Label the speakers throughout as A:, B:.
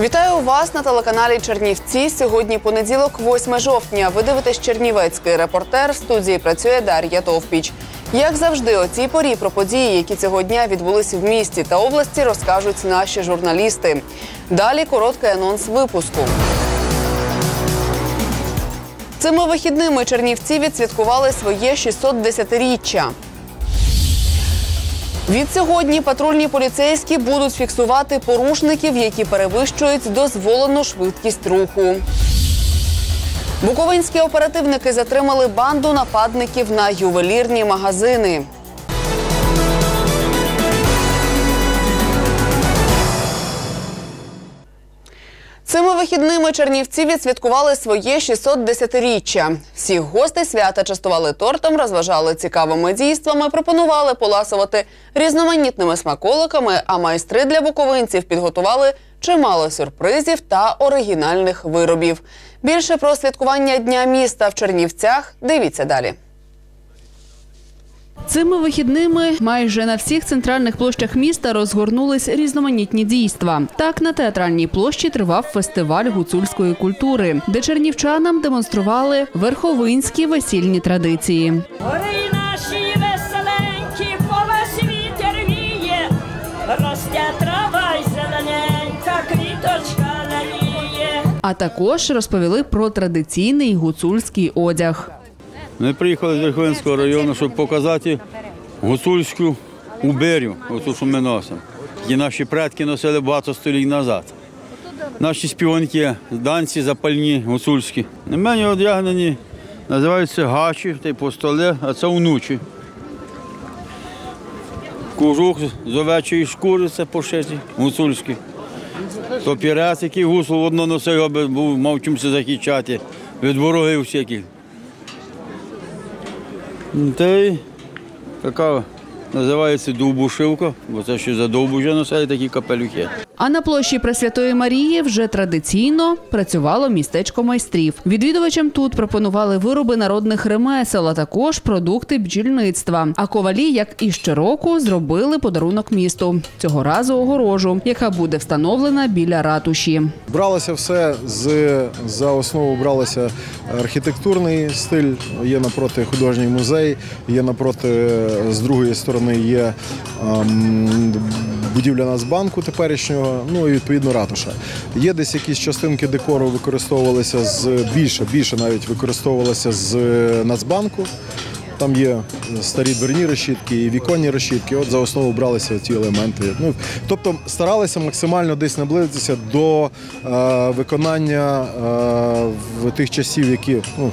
A: Вітаю вас на телеканалі Чернівці. Сьогодні понеділок, 8 жовтня. Ви дивитесь Чернівецький репортер. В студії працює Дар'я Товпіч. Як завжди, о цій порі про події, які цього дня відбулися в місті та області, розкажуть наші журналісти. Далі короткий анонс випуску. Цими вихідними чернівці відсвяткували своє 610-річчя. Від сьогодні патрульні поліцейські будуть фіксувати порушників, які перевищують дозволену швидкість руху. Буковинські оперативники затримали банду нападників на ювелірні магазини. Цими вихідними чернівці відсвяткували своє 610-річчя. Всіх гостей свята частували тортом, розважали цікавими дійствами, пропонували поласувати різноманітними смаколиками. А майстри для буковинців підготували чимало сюрпризів та оригінальних виробів. Більше про святкування дня міста в Чернівцях дивіться далі.
B: Цими вихідними майже на всіх центральних площах міста розгорнулись різноманітні дійства. Так на театральній площі тривав фестиваль гуцульської культури, де чернівчанам демонстрували верховинські весільні традиції.
C: Гори наші веселенькі, вітер віє, росте трава й зелененька, квіточка наліє.
B: А також розповіли про традиційний гуцульський одяг.
D: Ми приїхали з Верховинського району, щоб показати гуцульську уберю, оцю, що ми носимо. І наші предки носили багато століть назад. Наші співанки, данці запальні, гуцульські. На мене одягнені, називаються гачі, типу столи, а це внучі. Кожух з овечої шкури це пошиті, гуцульські. То пірець, який гусул одно носив, аби був, мав чимся захищати від ворогів всяких. Та така називається довбушивка, бо це ще за довбужа носили такі капелюхи.
B: А на площі Пресвятої Марії вже традиційно працювало містечко майстрів. Відвідувачам тут пропонували вироби народних ремесел, а також продукти бджільництва. А ковалі, як і щороку, зробили подарунок місту. Цього разу огорожу, яка буде встановлена біля ратуші.
E: Бралося все з за основу бралося архітектурний стиль. Є напроти художній музей, є напроти з другої сторони є ем, будівля Нацбанку теперішнього. Ну і відповідно ратуша. Є десь якісь частинки декору використовувалися з більше, більше навіть використовувалися з Нацбанку. Там є старі дверні решітки і віконні решітки. От за основу бралися ці елементи. Ну тобто старалися максимально десь наблизитися до е, виконання е, в тих часів, які ну.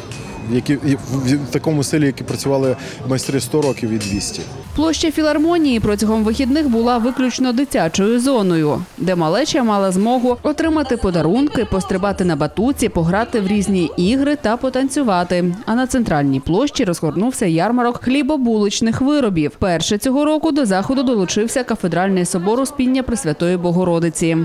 E: Які в такому стилі, які працювали майстри 100 років і 200.
B: Площа філармонії протягом вихідних була виключно дитячою зоною, де малеча мала змогу отримати подарунки, пострибати на батуці, пограти в різні ігри та потанцювати. А на центральній площі розгорнувся ярмарок хлібобуличних виробів. Перше цього року до заходу долучився кафедральний собор Успіння Пресвятої Богородиці.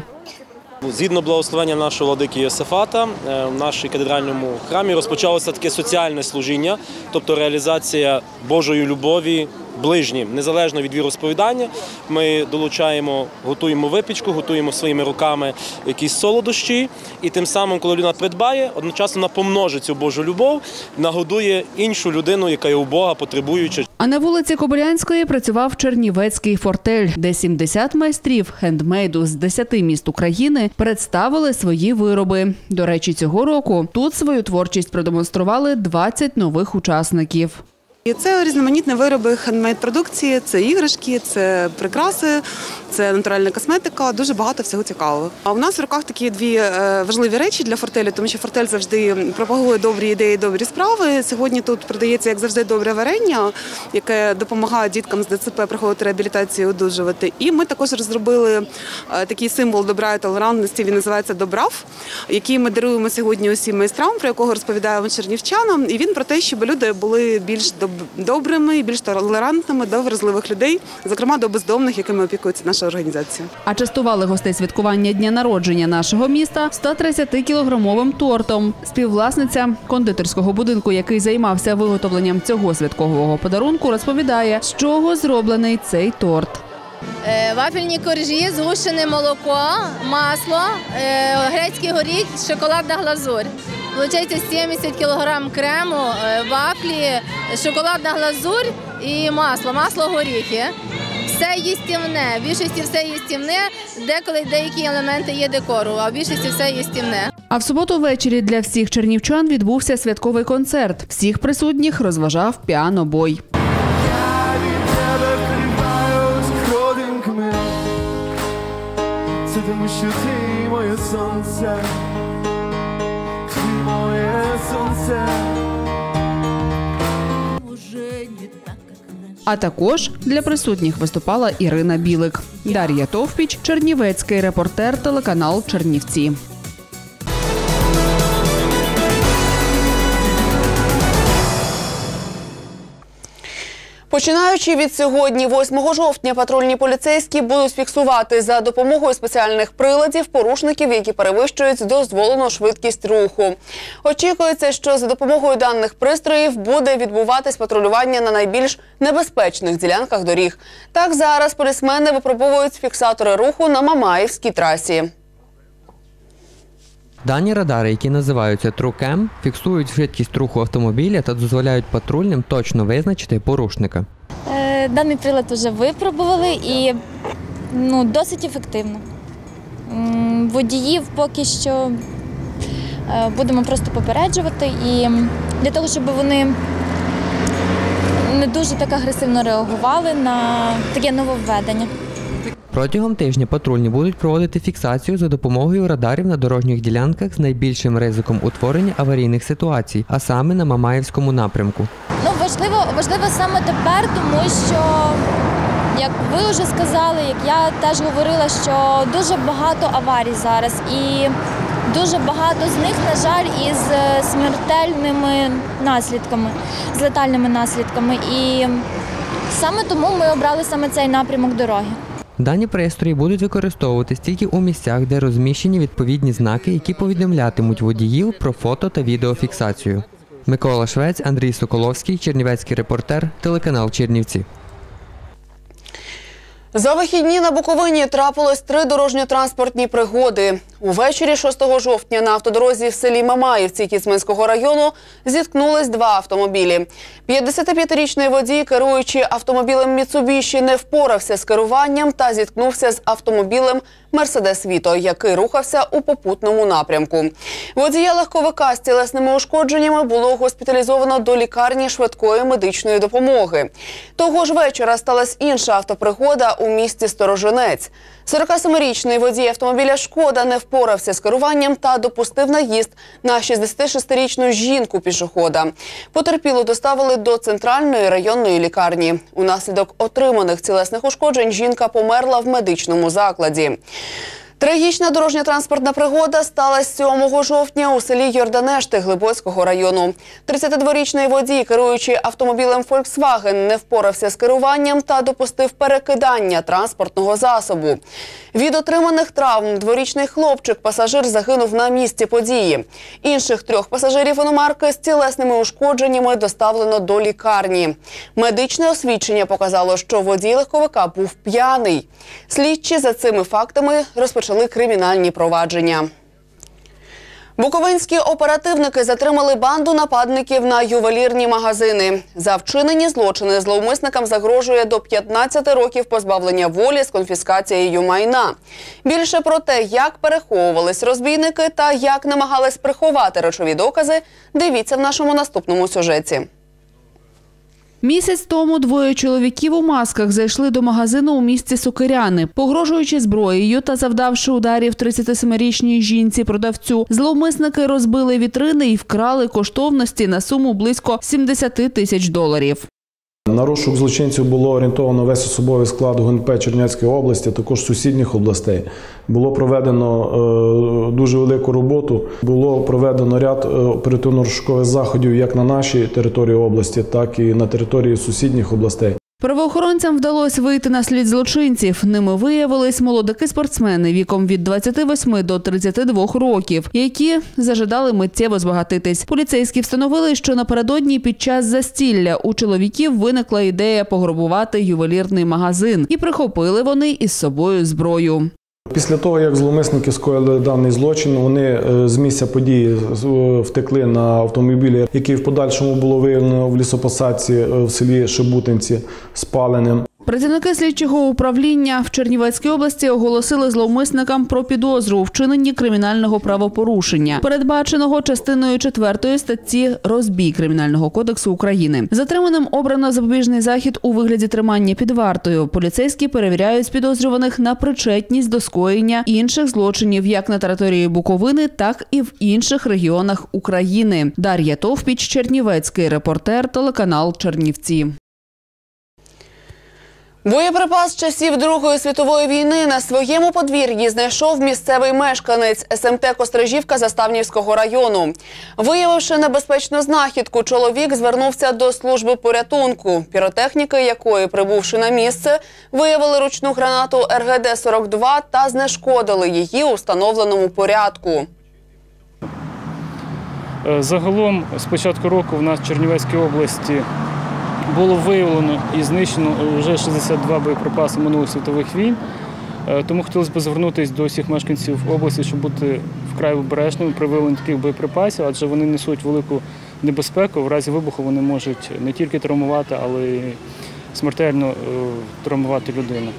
F: Згідно благословення нашого владики Йосифата, е, в нашій катедральному храмі розпочалося таке соціальне служіння, тобто реалізація Божої любові ближнім, незалежно від віросповідання. Ми долучаємо, готуємо випічку, готуємо своїми руками якісь солодощі, і тим самим, коли людина придбає, одночасно вона помножить цю Божу любов, нагодує іншу людину, яка є у Бога, потребуюча.
B: А на вулиці Кобилянської працював Чернівецький фортель, де 70 майстрів хендмейду з 10 міст України представили свої вироби. До речі, цього року тут свою творчість продемонстрували 20 нових учасників.
G: Це різноманітні вироби хендмейд-продукції, це іграшки, це прикраси, це натуральна косметика, дуже багато всього цікавого. А у нас в руках такі дві е, важливі речі для фортелі, тому що фортель завжди пропагує добрі ідеї, добрі справи. Сьогодні тут продається, як завжди, добре варення, яке допомагає діткам з ДЦП проходити реабілітацію, одужувати. І ми також розробили е, такий символ добра і толерантності. Він називається Добрав, який ми даруємо сьогодні усім майстрам, про якого розповідаємо чернівчанам. І він про те, щоб люди були більш доб- добрими, більш толерантними до вразливих людей, зокрема до бездомних, якими опікується наша організація.
B: А частували гостей святкування дня народження нашого міста 130-кілограмовим тортом. Співвласниця кондитерського будинку, який займався виготовленням цього святкового подарунку, розповідає, з чого зроблений цей торт.
H: Е, Вафельні коржі, згущене молоко, масло, е, грецький горіх, шоколадна глазурь. Получається 70 кг крему, е, вафлі, шоколадна глазурь і масло, масло горіхи. Все їстівне, в більшості все їстівне, деколи деякі елементи є декору, а в більшості все їстівне.
B: А в суботу ввечері для всіх чернівчан відбувся святковий концерт. Всіх присутніх розважав піанобой.
I: Тому, що ти моє сонце, сонце.
B: А також для присутніх виступала Ірина Білик. Дар'я Товпіч, Чернівецький репортер, телеканал Чернівці.
A: Починаючи від сьогодні, 8 жовтня, патрульні поліцейські будуть фіксувати за допомогою спеціальних приладів порушників, які перевищують дозволену швидкість руху. Очікується, що за допомогою даних пристроїв буде відбуватись патрулювання на найбільш небезпечних ділянках доріг. Так зараз полісмени випробовують фіксатори руху на Мамаївській трасі.
J: Дані радари, які називаються TrueCam, фіксують швидкість руху автомобіля та дозволяють патрульним точно визначити порушника.
K: Е, Даний прилад вже випробували і ну, досить ефективно. Водіїв поки що е, будемо просто попереджувати і для того, щоб вони не дуже так агресивно реагували на таке нововведення.
J: Протягом тижня патрульні будуть проводити фіксацію за допомогою радарів на дорожніх ділянках з найбільшим ризиком утворення аварійних ситуацій, а саме на Мамаївському напрямку.
K: Ну, важливо, важливо саме тепер, тому що, як ви вже сказали, як я теж говорила, що дуже багато аварій зараз, і дуже багато з них, на жаль, із е, смертельними наслідками, з летальними наслідками. І саме тому ми обрали саме цей напрямок дороги.
J: Дані пристрої будуть використовуватись тільки у місцях, де розміщені відповідні знаки, які повідомлятимуть водіїв про фото та відеофіксацію. Микола Швець, Андрій Соколовський, Чернівецький репортер, телеканал Чернівці.
A: За вихідні на Буковині трапилось три дорожньо-транспортні пригоди. Увечері 6 жовтня на автодорозі в селі Мамаївці Кіцминського району зіткнулись два автомобілі. 55-річний водій, керуючи автомобілем Міцубіші, не впорався з керуванням та зіткнувся з автомобілем Мерседес Віто, який рухався у попутному напрямку. Водія легковика з тілесними ушкодженнями було госпіталізовано до лікарні швидкої медичної допомоги. Того ж вечора сталася інша автопригода у місті Сторожинець. 47-річний водій автомобіля Шкода не впорався з керуванням та допустив наїзд на 66-річну жінку пішохода. Потерпілу доставили до центральної районної лікарні. Унаслідок отриманих цілесних ушкоджень жінка померла в медичному закладі. Трагічна дорожньо-транспортна пригода сталася 7 жовтня у селі Йорданешти Глибоцького району. 32-річний водій, керуючи автомобілем Volkswagen, не впорався з керуванням та допустив перекидання транспортного засобу. Від отриманих травм дворічний хлопчик, пасажир загинув на місці події. Інших трьох пасажирів іномарки з тілесними ушкодженнями доставлено до лікарні. Медичне освідчення показало, що водій легковика був п'яний. Слідчі за цими фактами розпочали кримінальні провадження. Буковинські оперативники затримали банду нападників на ювелірні магазини. За вчинені злочини зловмисникам загрожує до 15 років позбавлення волі з конфіскацією майна. Більше про те, як переховувались розбійники та як намагались приховати речові докази, дивіться в нашому наступному сюжеті.
B: Місяць тому двоє чоловіків у масках зайшли до магазину у місті Сокиряни, погрожуючи зброєю та завдавши ударів 37-річній жінці продавцю. Зловмисники розбили вітрини і вкрали коштовності на суму близько 70 тисяч доларів.
L: На розшук злочинців було орієнтовано весь особовий склад ГУНП Чернівецької області, також сусідніх областей. Було проведено е, дуже велику роботу. Було проведено ряд е, оперативно-розшукових заходів як на нашій території області, так і на території сусідніх областей.
B: Правоохоронцям вдалося вийти на слід злочинців. Ними виявились молодики спортсмени віком від 28 до 32 років, які зажадали миттєво збагатитись. Поліцейські встановили, що напередодні під час застілля у чоловіків виникла ідея пограбувати ювелірний магазин, і прихопили вони із собою зброю.
L: Після того, як зловмисники скоїли даний злочин, вони е, з місця події е, втекли на автомобілі, який в подальшому було виявлено в лісопосадці е, в селі Шебутинці спаленим.
B: Працівники слідчого управління в Чернівецькій області оголосили зловмисникам про підозру у вчиненні кримінального правопорушення, передбаченого частиною 4 статті розбій кримінального кодексу України. Затриманим обрано запобіжний захід у вигляді тримання під вартою. Поліцейські перевіряють підозрюваних на причетність до скоєння інших злочинів як на території Буковини, так і в інших регіонах України. Дар'я Товпіч, Чернівецький репортер, телеканал Чернівці.
A: Боєприпас часів Другої світової війни на своєму подвір'ї знайшов місцевий мешканець СМТ Кострижівка Заставнівського району. Виявивши небезпечну знахідку, чоловік звернувся до служби порятунку, піротехніки якої, прибувши на місце, виявили ручну гранату РГД-42 та знешкодили її у встановленому порядку.
M: Е, Загалом з початку року в нас в Чернівецькій області було виявлено і знищено вже 62 боєприпаси минулих світових війн. Е, Тому хотілося б звернутися до всіх мешканців області, щоб бути вкрай обережними при виявленні таких боєприпасів, адже вони несуть велику небезпеку. В разі вибуху вони можуть не тільки травмувати, але й смертельно е, травмувати людину.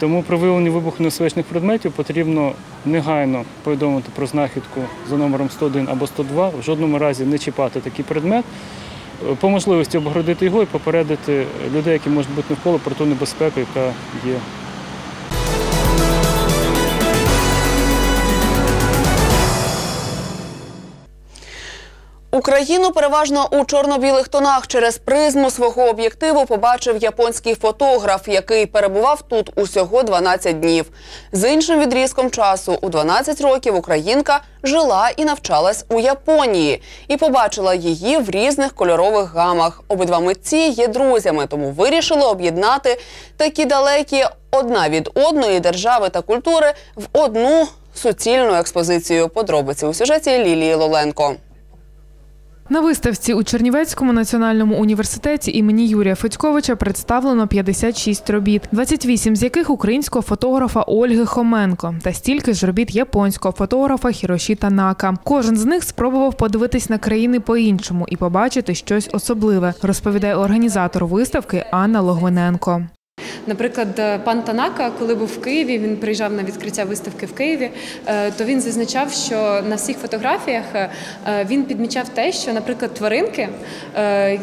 M: Тому при виявленні вибухонебезпечних предметів потрібно негайно повідомити про знахідку за номером 101 або 102, в жодному разі не чіпати такий предмет, по можливості обгородити його і попередити людей, які можуть бути навколо про ту небезпеку, яка є.
A: Україну переважно у чорно-білих тонах через призму свого об'єктиву побачив японський фотограф, який перебував тут усього 12 днів. З іншим відрізком часу у 12 років українка жила і навчалась у Японії і побачила її в різних кольорових гамах. Обидва митці є друзями, тому вирішили об'єднати такі далекі одна від одної держави та культури в одну суцільну експозицію. Подробиці у сюжеті Лілії Лоленко.
N: На виставці у Чернівецькому національному університеті імені Юрія Федьковича представлено 56 робіт, 28 з яких українського фотографа Ольги Хоменко та стільки ж робіт японського фотографа Хіроші Танака. Кожен з них спробував подивитись на країни по-іншому і побачити щось особливе, розповідає організатор виставки Анна Логвиненко.
O: Наприклад, пан Танака, коли був в Києві, він приїжджав на відкриття виставки в Києві, е, то він зазначав, що на всіх фотографіях е, він підмічав те, що, наприклад, тваринки, е,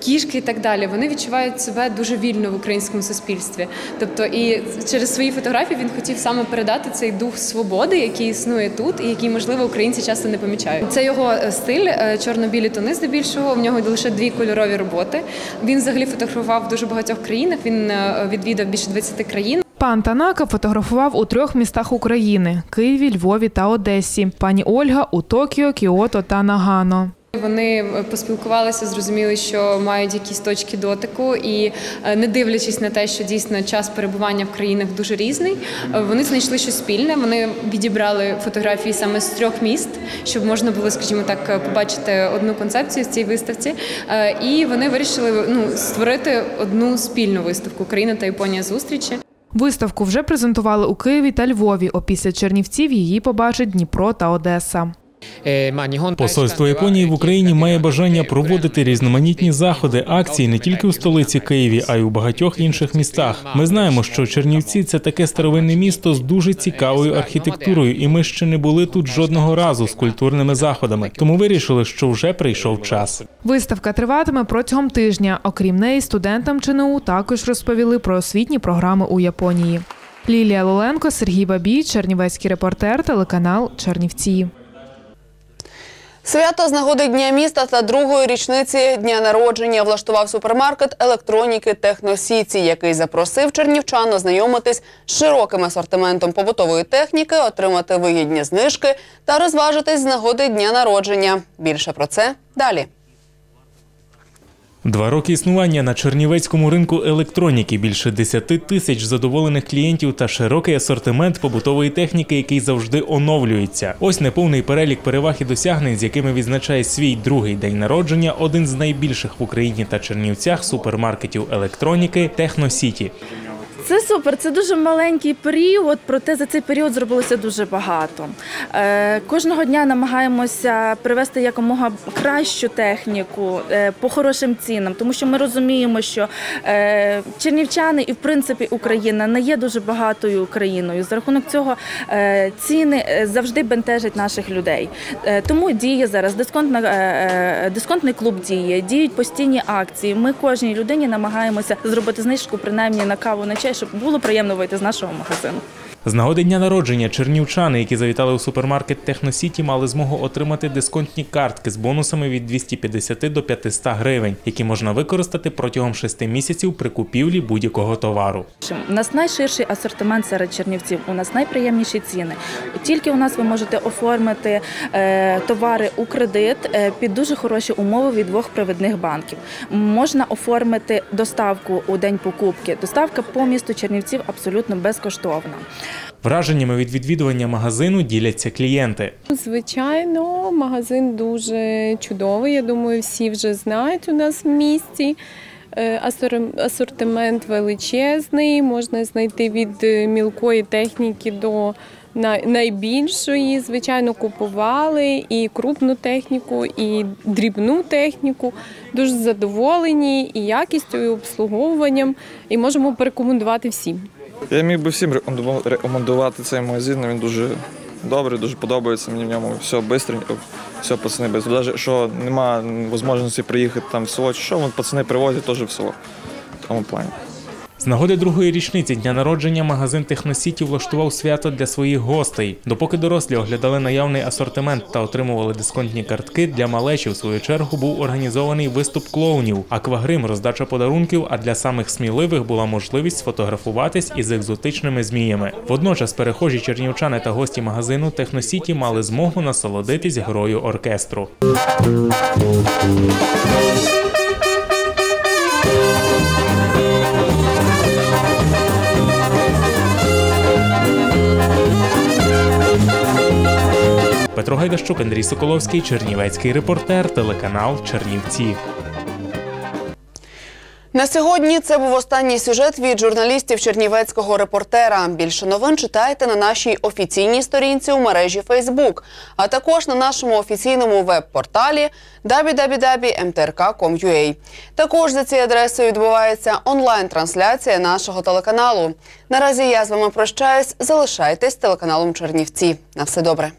O: кішки і так далі, вони відчувають себе дуже вільно в українському суспільстві. Тобто, і через свої фотографії він хотів саме передати цей дух свободи, який існує тут, і який, можливо, українці часто не помічають. Це його стиль, чорно-білі тони здебільшого. В нього лише дві кольорові роботи. Він взагалі фотографував в дуже багатьох країнах. Він відвідав більше 20 країн.
N: Пан Танака фотографував у трьох містах України: Києві, Львові та Одесі. Пані Ольга у Токіо, Кіото та Нагано.
O: Вони поспілкувалися, зрозуміли, що мають якісь точки дотику, і не дивлячись на те, що дійсно час перебування в країнах дуже різний, вони знайшли щось спільне. Вони відібрали фотографії саме з трьох міст, щоб можна було, скажімо так, побачити одну концепцію з цієї виставці. І вони вирішили ну створити одну спільну виставку Україна та Японія зустрічі.
N: Виставку вже презентували у Києві та Львові. Опісля Чернівців її побачать Дніпро та Одеса.
P: Посольство Японії в Україні має бажання проводити різноманітні заходи, акції не тільки у столиці Києві, а й у багатьох інших містах. Ми знаємо, що Чернівці це таке старовинне місто з дуже цікавою архітектурою, і ми ще не були тут жодного разу з культурними заходами. Тому вирішили, що вже прийшов час.
N: Виставка триватиме протягом тижня. Окрім неї, студентам ЧНУ також розповіли про освітні програми у Японії. Лілія Лоленко, Сергій Бабій, Чернівецький репортер, телеканал Чернівці.
A: Свято з нагоди Дня міста та другої річниці дня народження влаштував супермаркет електроніки Техносіці, який запросив чернівчан ознайомитись з широким асортиментом побутової техніки, отримати вигідні знижки та розважитись з нагоди дня народження. Більше про це далі.
P: Два роки існування на чернівецькому ринку електроніки, більше 10 тисяч задоволених клієнтів та широкий асортимент побутової техніки, який завжди оновлюється. Ось неповний перелік переваг і досягнень, з якими відзначає свій другий день народження, один з найбільших в Україні та Чернівцях супермаркетів електроніки Техносіті.
Q: Це супер, це дуже маленький період, проте за цей період зробилося дуже багато. Е, кожного дня намагаємося привести якомога кращу техніку е, по хорошим цінам, тому що ми розуміємо, що е, чернівчани і в принципі Україна не є дуже багатою країною. За рахунок цього е, ціни е, завжди бентежать наших людей. Е, тому діє зараз дисконтна, е, е, дисконтний клуб діє, діють постійні акції. Ми кожній людині намагаємося зробити знижку принаймні на каву на чай, щоб було приємно вийти з нашого магазину.
P: З нагоди дня народження чернівчани, які завітали у супермаркет Техносіті, мали змогу отримати дисконтні картки з бонусами від 250 до 500 гривень, які можна використати протягом 6 місяців при купівлі будь-якого товару.
Q: У нас найширший асортимент серед чернівців, у нас найприємніші ціни. Тільки у нас ви можете оформити е, товари у кредит е, під дуже хороші умови від двох провідних банків. Можна оформити доставку у день покупки. Доставка по місту Чернівців абсолютно безкоштовна.
P: Враженнями від відвідування магазину діляться клієнти.
R: Звичайно, магазин дуже чудовий. Я думаю, всі вже знають у нас в місті. Е, Асортимент величезний, можна знайти від е, мілкої техніки до найбільшої. Звичайно, купували і крупну техніку, і дрібну техніку. Дуже задоволені і якістю, і обслуговуванням, і можемо порекомендувати всім.
S: Я міг би всім рекомендувати цей магазин. Він дуже добрий, дуже подобається мені в ньому. Все швидко, все пацани без. Навіть що немає можливості приїхати там в село, чи що пацани привозять теж в село. В тому плані.
P: З нагоди другої річниці дня народження магазин Техносіті влаштував свято для своїх гостей. Допоки дорослі оглядали наявний асортимент та отримували дисконтні картки, для малечі в свою чергу був організований виступ клоунів, аквагрим, роздача подарунків. А для самих сміливих була можливість сфотографуватись із екзотичними зміями. Водночас перехожі чернівчани та гості магазину Техносіті мали змогу насолодитись грою оркестру. Петро Гайдащук, Андрій Соколовський, Чернівецький репортер, телеканал Чернівці.
A: На сьогодні це був останній сюжет від журналістів Чернівецького репортера. Більше новин читайте на нашій офіційній сторінці у мережі Facebook, а також на нашому офіційному веб-порталі www.mtrk.com.ua. Також за цією адресою відбувається онлайн-трансляція нашого телеканалу. Наразі я з вами прощаюсь. Залишайтесь телеканалом Чернівці. На все добре.